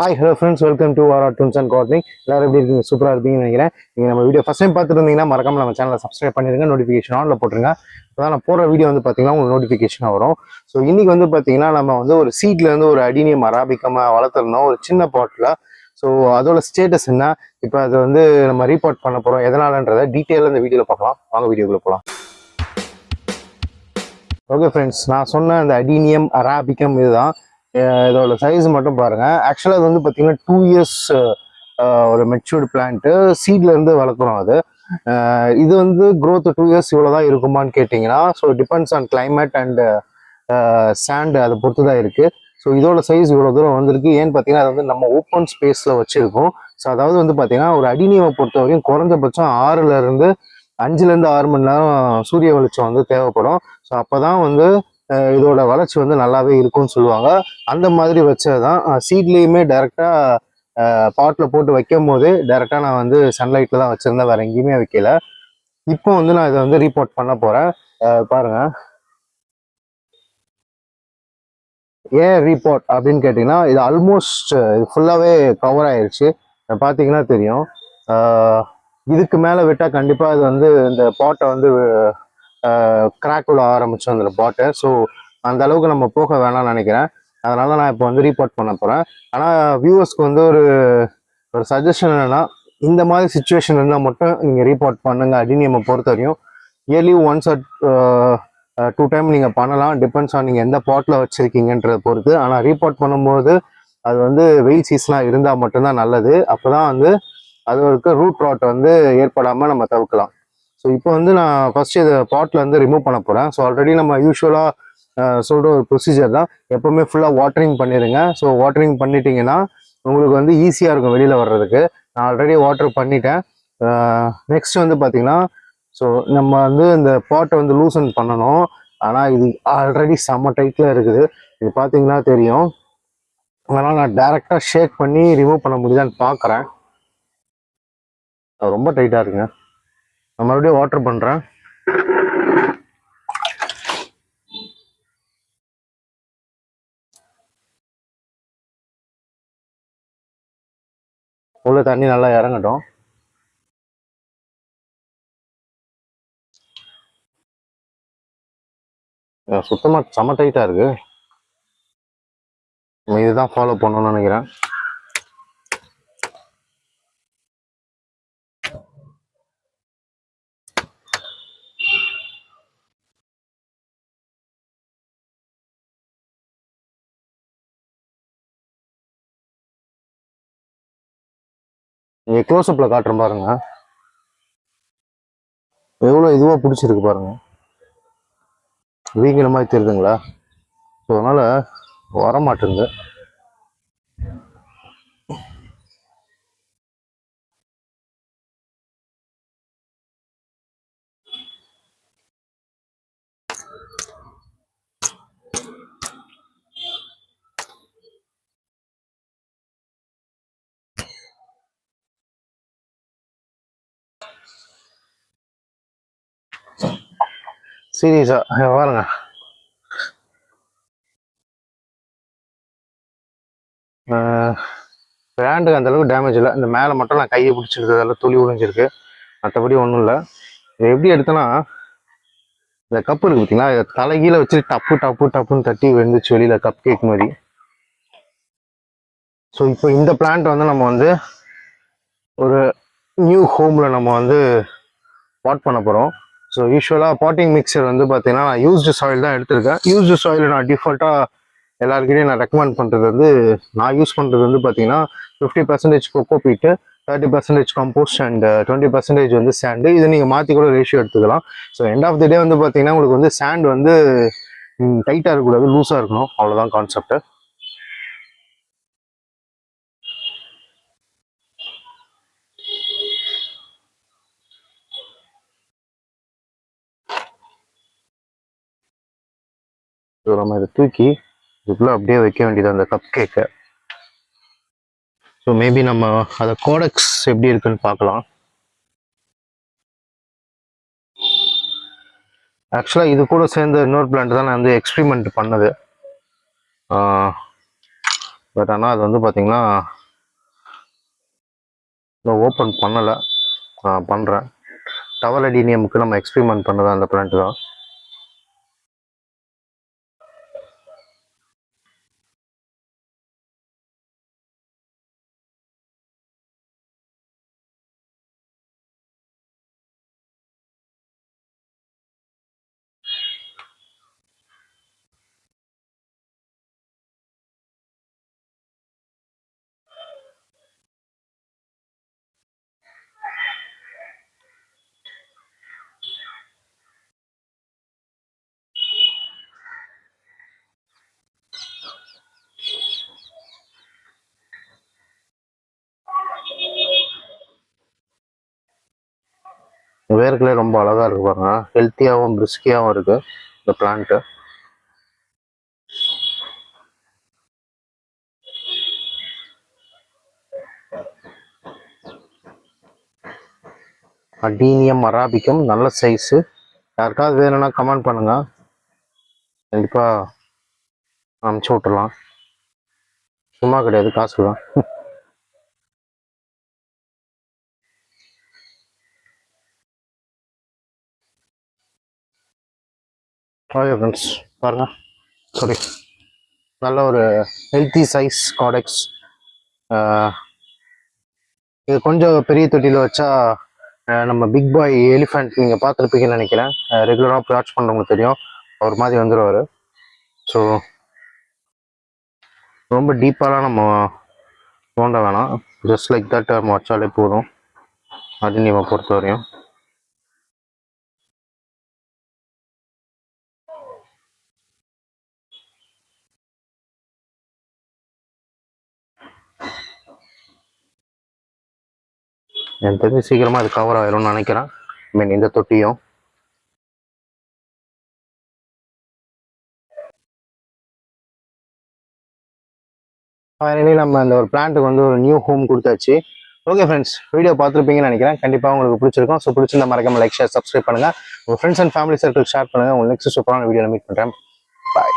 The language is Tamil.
Hi hello friends welcome to R toons and gardening எல்லாரும் எப்படி இருக்கீங்க? சூப்பராக இருப்பீங்கன்னு நினைக்கிறேன். நீங்கள் நம்ம வீடியோ ஃபஸ்ட் டைம் பார்த்துட்டு இருந்தீங்கன்னா மறக்காம நம்ம சேனலை சப்ஸ்கிரைப் பண்ணிடுங்க. நோட்டிஃபிகேஷன் ஆனில் போட்டுருங்க. இப்போ நான் போடுற வீடியோ வந்து பார்த்தீங்கன்னா உங்களுக்கு நோட்டிஃபிகேஷனாக வரும். ஸோ இன்றைக்கி வந்து பார்த்தீங்கன்னா நம்ம வந்து ஒரு சீட்லேருந்து ஒரு அடினியம் அராபிக்கமாக வளர்த்துருந்தோம். ஒரு சின்ன பாட்டில் ஸோ அதோட ஸ்டேட்டஸ் என்ன? இப்போ அதை வந்து நம்ம ரீபோர்ட் பண்ண போகிறோம் எதனாலன்றதை டீட்டெயிலாக இந்த வீடியோவில் பார்க்கலாம். வாங்க வீடியோக்குள்ளே போகலாம் ஓகே ஃப்ரெண்ட்ஸ் நான் சொன்ன அந்த அடினியம் அராபிக்கம் இதுதான். இதோட சைஸ் மட்டும் பாருங்க. ஆக்சுவலாக அது வந்து பார்த்தீங்கன்னா டூ இயர்ஸ் ஒரு மெச்சூர்டு பிளான்ட்டு சீட்லேருந்து வளர்க்குறோம் அது. இது வந்து க்ரோத் டூ இயர்ஸ் இவ்வளோ தான் இருக்குமான்னு கேட்டிங்கன்னா so depends on climate and sand அதை பொறுத்து தான் இருக்குது ஸோ இதோட சைஸ் இவ்வளோ தூரம் வந்திருக்கு. ஏன்னு பார்த்தீங்கன்னா அது வந்து நம்ம ஓப்பன் ஸ்பேஸில் வச்சுருக்கோம். ஸோ அதாவது வந்து பார்த்தீங்கன்னா ஒரு அடினியமை பொறுத்த வரைக்கும் குறைஞ்சபட்சம் ஆறுலேருந்து அஞ்சுலேருந்து ஆறு மணி நேரம் சூரிய வெளிச்சம் வந்து தேவைப்படும். ஸோ அப்போ தான் வந்து இதோட வளர்ச்சி வந்து நல்லாவே இருக்கும்னு சொல்லுவாங்க. அந்த மாதிரி வச்சது தான் சீட்லேயுமே டேரெக்டாக பாட்டில் போட்டு வைக்கும் போது டேரெக்டாக நான் வந்து சன்லைட்டில் தான் வச்சுருந்தேன். வேறு எங்கேயுமே வைக்கல. இப்போ வந்து நான் இதை வந்து ரீபோர்ட் பண்ண போகிறேன் பாருங்க. ஏன் ரீபோர்ட் அப்படின்னு கேட்டிங்கன்னா இது ஆல்மோஸ்ட் இது ஃபுல்லாகவே கவர் ஆயிடுச்சு பார்த்தீங்கன்னா தெரியும். இதுக்கு மேலே விட்டால் கண்டிப்பாக இது வந்து இந்த பாட்டை வந்து கிராக் விட ஆரம்பிச்சோம் அந்த பாட்டை. ஸோ அந்த அளவுக்கு நம்ம போக வேணாம்னு நினைக்கிறேன். அதனால நான் இப்போ வந்து ரீபோர்ட் பண்ண போகிறேன் ஆனால் வியூவர்ஸ்க்கு வந்து ஒரு ஒரு சஜஷன் என்னென்னா இந்த மாதிரி சுச்சுவேஷன் இருந்தால் மட்டும் நீங்கள் ரீபோர்ட் பண்ணுங்க அடினியமை பொறுத்த வரையும் yearly once at two time நீங்கள் பண்ணலாம். டிபெண்ட்ஸ் ஆன் நீங்கள் எந்த பாட்டில் வச்சுருக்கீங்கன்றத பொறுத்து. ஆனால் ரீபோர்ட் பண்ணும்போது அது வந்து வெயில் சீசனாக இருந்தால் மட்டும்தான் நல்லது. அப்போ தான் வந்து அது இருக்க ரூட் ராட் வந்து ஏற்படாமல் நம்ம தவிர்க்கலாம். ஸோ இப்போ வந்து நான் ஃபர்ஸ்ட் இதை பாட்டில் வந்து ரிமூவ் பண்ண போகிறேன் ஸோ ஆல்ரெடி நம்ம யூஸ்வலாக சொல்கிற ஒரு ப்ரொசீஜர் தான். எப்போவுமே ஃபுல்லாக வாட்டரிங் பண்ணிடுங்க ஸோ வாட்டரிங் பண்ணிட்டீங்கன்னா உங்களுக்கு வந்து ஈஸியாக இருக்கும் வெளியில் வர்றதுக்கு. நான் ஆல்ரெடி வாட்டர் பண்ணிட்டேன். நெக்ஸ்ட் வந்து பார்த்தீங்கன்னா ஸோ நம்ம வந்து இந்த பாட்டை வந்து லூசன் பண்ணணும். ஆனால் இது ஆல்ரெடி செம்ம டைட்டில் இருக்குது. இது பார்த்தீங்கன்னா தெரியும். அதனால் நான் டேரெக்டாக ஷேக் பண்ணி ரிமூவ் பண்ண முடியுதான்னு பார்க்குறேன் ரொம்ப டைட்டாக இருக்குங்க. நான் மறுபடியும் வாட்டர் பண்ணுறேன் உள்ள தண்ணி நல்லா இறங்கட்டும். சுத்தமாக செம டைட்டாக இருக்கு. இதுதான் ஃபாலோ பண்ணணும்னு நினைக்கிறேன். நீங்கள் க்ளோஸ்அப்பில் காட்டுறேன் பாருங்க. எவ்வளோ இதுவாக பிடிச்சிருக்கு பாருங்க. வீங்கின மாதிரி தெரியுதுங்களா? ஸோ அதனால் வர மாட்டேங்குது சீரியஸா பாருங்க. பிராண்டுக்கு அந்த அளவுக்கு டேமேஜ் இல்லை. இந்த மேலே மட்டும் நான் கையை பிடிச்சிருக்கிறதால துளி உடைஞ்சிருக்கு மற்றபடி ஒன்றும் இல்லை. இதை எப்படி எடுத்தேன்னா இந்த கப்பு இருக்கு பார்த்தீங்களா இதை தலைகீழ வச்சுட்டு டப்பு டப்பு டப்புன்னு தட்டி விழுந்துச்சு வெளியில் கப் கேக் மாதிரி. ஸோ இப்போ இந்த பிளான்ட் வந்து நம்ம வந்து ஒரு நியூ ஹோமில் நம்ம வந்து வாட் பண்ண போகிறோம் ஸோ யூஸ்வலாக பாட்டிங் மிக்சர் வந்து பார்த்தீங்கன்னா நான் யூஸ்டு சாயில் தான் எடுத்திருக்கேன். யூஸ்டு சாயில் நான் டிஃபால்ட்டாக எல்லாருக்கிட்டையும் நான் ரெக்கமெண்ட் பண்ணுறது வந்து நான் யூஸ் பண்ணுறது வந்து பார்த்தீங்கன்னா fifty percentage coco peat thirty percentage compost and twenty percentage வந்து சாண்டு இதை நீங்கள் மாற்றி கூட ரேஷியோ எடுத்துக்கலாம். So end of the day வந்து பார்த்தீங்கன்னா உங்களுக்கு வந்து சாண்ட் வந்து டைட்டாக இருக்கக்கூடாது லூஸாக இருக்கணும். அவ்வளோதான் கான்செப்ட்டு ஸோ நம்ம இதை தூக்கி இதுக்குள்ளே அப்படியே வைக்க வேண்டியது அந்த கப் கேக்கை ஸோ மேபி நம்ம அதை கோடெக்ஸ் எப்படி இருக்குன்னு பார்க்கலாம். ஆக்சுவலாக இது கூட சேர்ந்த இன்னொரு பிளான்ட் தான் நான் வந்து எக்ஸ்பிரிமெண்ட் பண்ணது. பட் ஆனால் அது வந்து பார்த்தீங்கன்னா இன்னும் ஓப்பன் பண்ணலை. நான் பண்ணுறேன் டவர் அடினியமுக்கு நம்ம எக்ஸ்பிரிமெண்ட் பண்ணது அந்த பிளான்ட் தான். வேர்களே ரொம்ப அழகா இருக்கு பாருங்க. ஹெல்த்தியாகவும் பிரிஸ்கியாகவும் இருக்கு இந்த பிளான்ட்டு அடீனியம் அராபிக்கும் நல்ல சைஸு யாருக்காவது வேணும்னா கமெண்ட் பண்ணுங்க. கண்டிப்பாக அனுப்பிச்சி விட்டுலாம் சும்மா கிடையாது காசு தான். ஓகே ஃப்ரெண்ட்ஸ் பாருங்கள் சாரி நல்ல ஒரு ஹெல்த்தி சைஸ் காடெக்ஸ் இது கொஞ்சம் பெரிய தொட்டியில் வச்சா நம்ம பிக் பாய் எலிஃபண்ட் நீங்கள் பார்த்துருப்பீங்கன்னு நினைக்கிறேன். ரெகுலராக வாட்ச் பண்ணுறவங்களுக்கு தெரியும். அவர் மாதிரி வந்துடுவார் ஸோ ரொம்ப டீப்பாலாம் நம்ம தோண்ட வேணாம். ஜஸ்ட் லைக் தட் நம்ம வச்சாலே போதும். அது நீங்கள் பொறுத்த வரையும் எனக்கு தெரிஞ்சு சீக்கிரமாக அது கவர் ஆயிரும்னு நினைக்கிறேன். மீன் இந்த தொட்டியும். ஃபைனலி நம்ம அந்த ஒரு பிளான்ட்டுக்கு வந்து ஒரு நியூ ஹோம் கொடுத்தாச்சு. ஓகே ஃப்ரெண்ட்ஸ் வீடியோ பார்த்துருப்பீங்கன்னு நினைக்கிறேன். கண்டிப்பாக உங்களுக்கு பிடிச்சிருக்கும். ஸோ பிடிச்சிருந்த மறக்காம லைக் ஷேர் சப்ஸ்கிரைப் பண்ணுங்கள் உங்கள் friends and family circle share பண்ணுங்க. உங்களுக்கு நெக்ஸ்ட் சூப்பரான வீடியோவில் மீட் பண்ணுறேன் பாய்